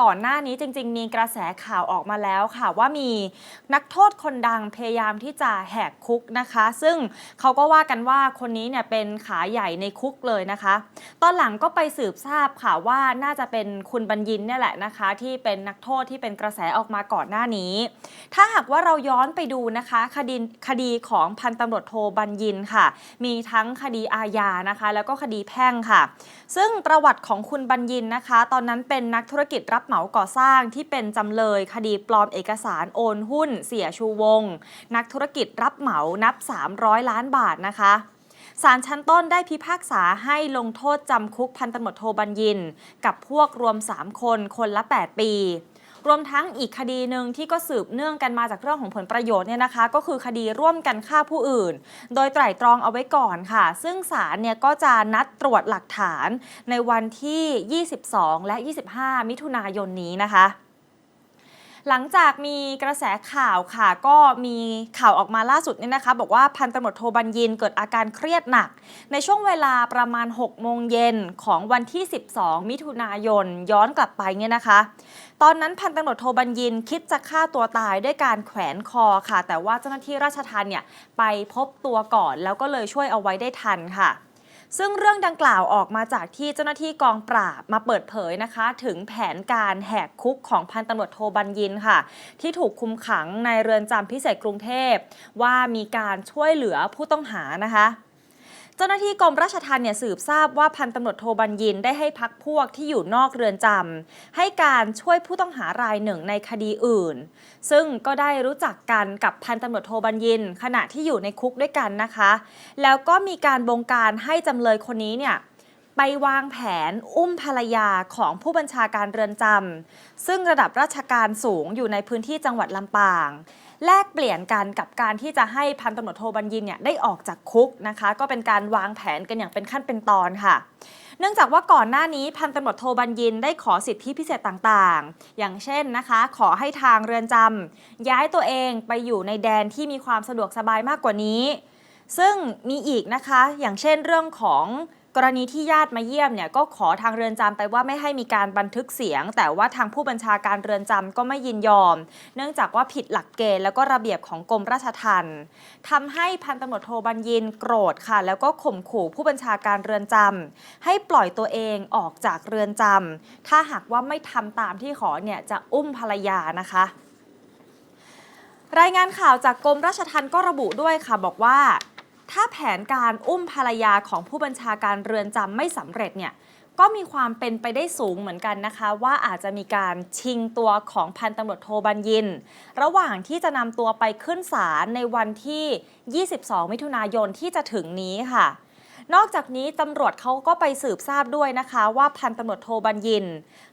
ก่อนหน้านี้จริง ๆ มีกระแสข่าวออกมาแล้วค่ะ ว่ามีนักโทษคนดังพยายามที่จะแหกคุกนะคะ ซึ่งเขาก็ว่ากันว่าคนนี้เนี่ยเป็นขาใหญ่ในคุกเลยนะคะ ตอนหลังก็ไปสืบทราบค่ะว่าน่าจะเป็นคุณบัญญินเนี่ยแหละนะคะ ที่เป็นนักโทษที่เป็นกระแสออกมาก่อนหน้านี้ ถ้าหากว่าเราย้อนไปดูนะคะคดีคดีของพันตำรวจโทบัญญินค่ะ มีทั้งคดีอาญานะคะ แล้วก็คดีแพ่งค่ะ ซึ่งประวัติของคุณบัญญินนะคะ ตอนนั้นเป็นนักธุรกิจรับเหมาก่อสร้างที่เป็นจำเลยคดีปลอมเอกสารโอนหุ้น เสียชูวง นักธุรกิจรับเหมานับ 300 ล้านบาทนะคะศาลชั้นต้นได้พิพากษาให้ลงโทษจำคุกพันตำรวจโทบัญญิน กับพวกรวม 3 คนคนละ 8 ปี รวมทั้งอีกคดีหนึ่งที่ก็สืบเนื่องกันมาจากเรื่องของผลประโยชน์เนี่ยนะคะ ก็คือคดีร่วมกันฆ่าผู้อื่น โดยไตร่ตรองเอาไว้ก่อนค่ะ ซึ่งศาลเนี่ยก็จะนัดตรวจหลักฐานในวันที่ 22 และ 25 มิถุนายนนี้นะคะหลังจากมีกระแสข่าวค่ะ ก็มีข่าวออกมาล่าสุดเนี่ยนะคะ บอกว่าพันตำรวจโทบัญญินเกิดอาการเครียดหนัก ในช่วงเวลาประมาณ 6 โมงเย็นของวันที่ 12 มิถุนายนย้อนกลับไปเนี่ยนะคะ ตอนนั้นพันตำรวจโทบัญญินคิดจะฆ่าตัวตายด้วยการแขวนคอค่ะ แต่ว่าเจ้าหน้าที่ราชทัณฑ์เนี่ยไปพบตัวก่อน แล้วก็เลยช่วยเอาไว้ได้ทันค่ะซึ่งเรื่องดังกล่าวออกมาจากที่เจ้าหน้าที่กองปราบมาเปิดเผยนะคะ ถึงแผนการแหกคุกของพันตำรวจโทบัญญินค่ะ ที่ถูกคุมขังในเรือนจำพิเศษกรุงเทพ ว่ามีการช่วยเหลือผู้ต้องหานะคะ เจ้าหน้าที่กรมราชทัณฑ์เนี่ยสืบทราบว่าพันตำรวจโทบัญญินได้ให้พักพวกที่อยู่นอกเรือนจำให้การช่วยผู้ต้องหารายหนึ่งในคดีอื่น ซึ่งก็ได้รู้จักกันกับพันตำรวจโทบัญญินขณะที่อยู่ในคุกด้วยกันนะคะ แล้วก็มีการบงการให้จำเลยคนนี้เนี่ยไปวางแผนอุ้มภรรยาของผู้บัญชาการเรือนจำซึ่งระดับราชการสูงอยู่ในพื้นที่จังหวัดลำปาง แลกเปลี่ยนกันกับการที่จะให้พันตำรวจโทบัญญินเนี่ยได้ออกจากคุกนะคะ ก็เป็นการวางแผนกันอย่างเป็นขั้นเป็นตอนค่ะเนื่องจากว่าก่อนหน้านี้พันตำรวจโทบัญญินได้ขอสิทธิพิเศษต่างๆ อย่างเช่นนะคะ ขอให้ทางเรือนจำย้ายตัวเองไปอยู่ในแดนที่มีความสะดวกสบายมากกว่านี้ ซึ่งมีอีกนะคะ อย่างเช่นเรื่องของ กรณีที่ญาติมาเยี่ยมเนี่ยก็ขอทางเรือนจำไปว่าไม่ให้มีการบันทึกเสียง แต่ว่าทางผู้บัญชาการเรือนจำก็ไม่ยินยอม เนื่องจากว่าผิดหลักเกณฑ์แล้วก็ระเบียบของกรมราชทัณฑ์ทำให้พันตำรวจโทบัญญินโกรธค่ะ แล้วก็ข่มขู่ผู้บัญชาการเรือนจำให้ปล่อยตัวเองออกจากเรือนจำถ้าหากว่าไม่ทำตามที่ขอเนี่ยจะอุ้มภรรยานะคะรายงานข่าวจากกรมราชทัณฑ์ก็ระบุด้วยค่ะบอกว่า ถ้าแผนการอุ้มภรรยาของผู้บัญชาการเรือนจำไม่สำเร็จเนี่ยก็มีความเป็นไปได้สูงเหมือนกันนะคะ ว่าอาจจะมีการชิงตัวของพันตำรวจโทบัญญิน ระหว่างที่จะนำตัวไปขึ้นศาลในวันที่ 22 มิถุนายนที่จะถึงนี้ค่ะ นอกจากนี้ตำรวจเขาก็ไปสืบทราบด้วยนะคะ ว่าพันตำรวจโทบัญญิน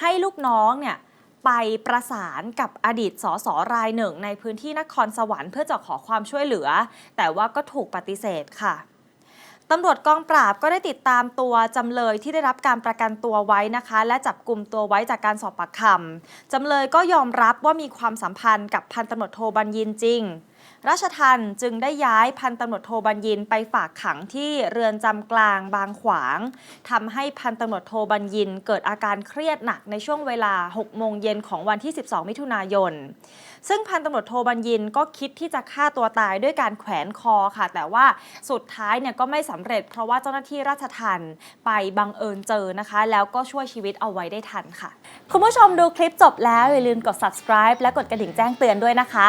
ให้ลูกน้องเนี่ย ไปประสานกับอดีตสสรายหนึ่ง ในพื้นที่นครสวรรค์เพื่อจะขอความช่วยเหลือ แต่ว่าก็ถูกปฏิเสธค่ะตำรวจกองปราบก็ได้ติดตามตัวจำเลยที่ได้รับการประกันตัวไว้นะคะ และจับกลุ่มตัวไว้จากการสอบปากคำจำเลยก็ยอมรับว่ามีความสัมพันธ์กับพันตำรวจโทบัญญินจริง ราชทันจึงได้ย้ายพันตำรวจโทบัญญินไปฝากขังที่เรือนจำกลางบางขวางทำให้พันตำรวจโทบัญญินเกิดอาการเครียดหนักในช่วงเวลา 6 โมงเย็นของวันที่ 12 มิถุนายน ซึ่งพันตำรวจโทบัญญินก็คิดที่จะฆ่าตัวตายด้วยการแขวนคอค่ะ แต่ว่าสุดท้ายเนี่ยก็ไม่สำเร็จ เพราะว่าเจ้าหน้าที่ราชทันไปบังเอิญเจอนะคะ แล้วก็ช่วยชีวิตเอาไว้ได้ทันค่ะ คุณผู้ชมดูคลิปจบแล้วอย่าลืมกด subscribe และกดกระดิ่งแจ้งเตือนด้วยนะคะ